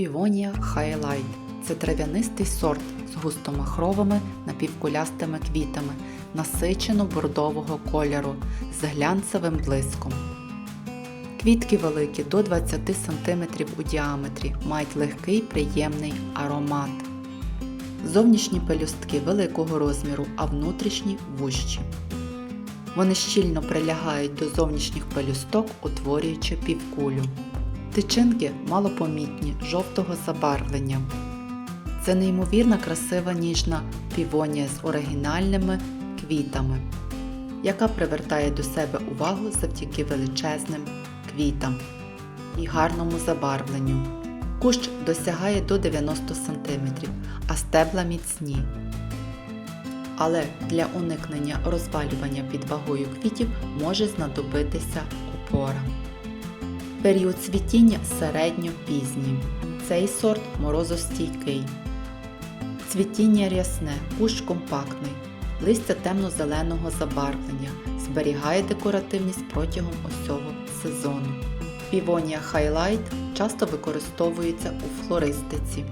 Півонія Highlight – це трав'янистий сорт з густомахровими напівкулястими квітами насичено бордового кольору з глянцевим блиском. Квітки великі до 20 см у діаметрі, мають легкий приємний аромат. Зовнішні пелюстки великого розміру, а внутрішні вужчі. Вони щільно прилягають до зовнішніх пелюсток, утворюючи півкулю. Тичинки малопомітні, жовтого забарвлення. Це неймовірно красива ніжна півонія з оригінальними квітами, яка привертає до себе увагу завдяки величезним квітам і гарному забарвленню. Кущ досягає до 90 см, а стебла міцні. Але для уникнення розвалювання під вагою квітів може знадобитися опора. Період цвітіння середньо-пізній. Цей сорт морозостійкий. Цвітіння рясне, кущ компактний, листя темно-зеленого забарвлення, зберігає декоративність протягом усього сезону. Півонія Highlight часто використовується у флористиці.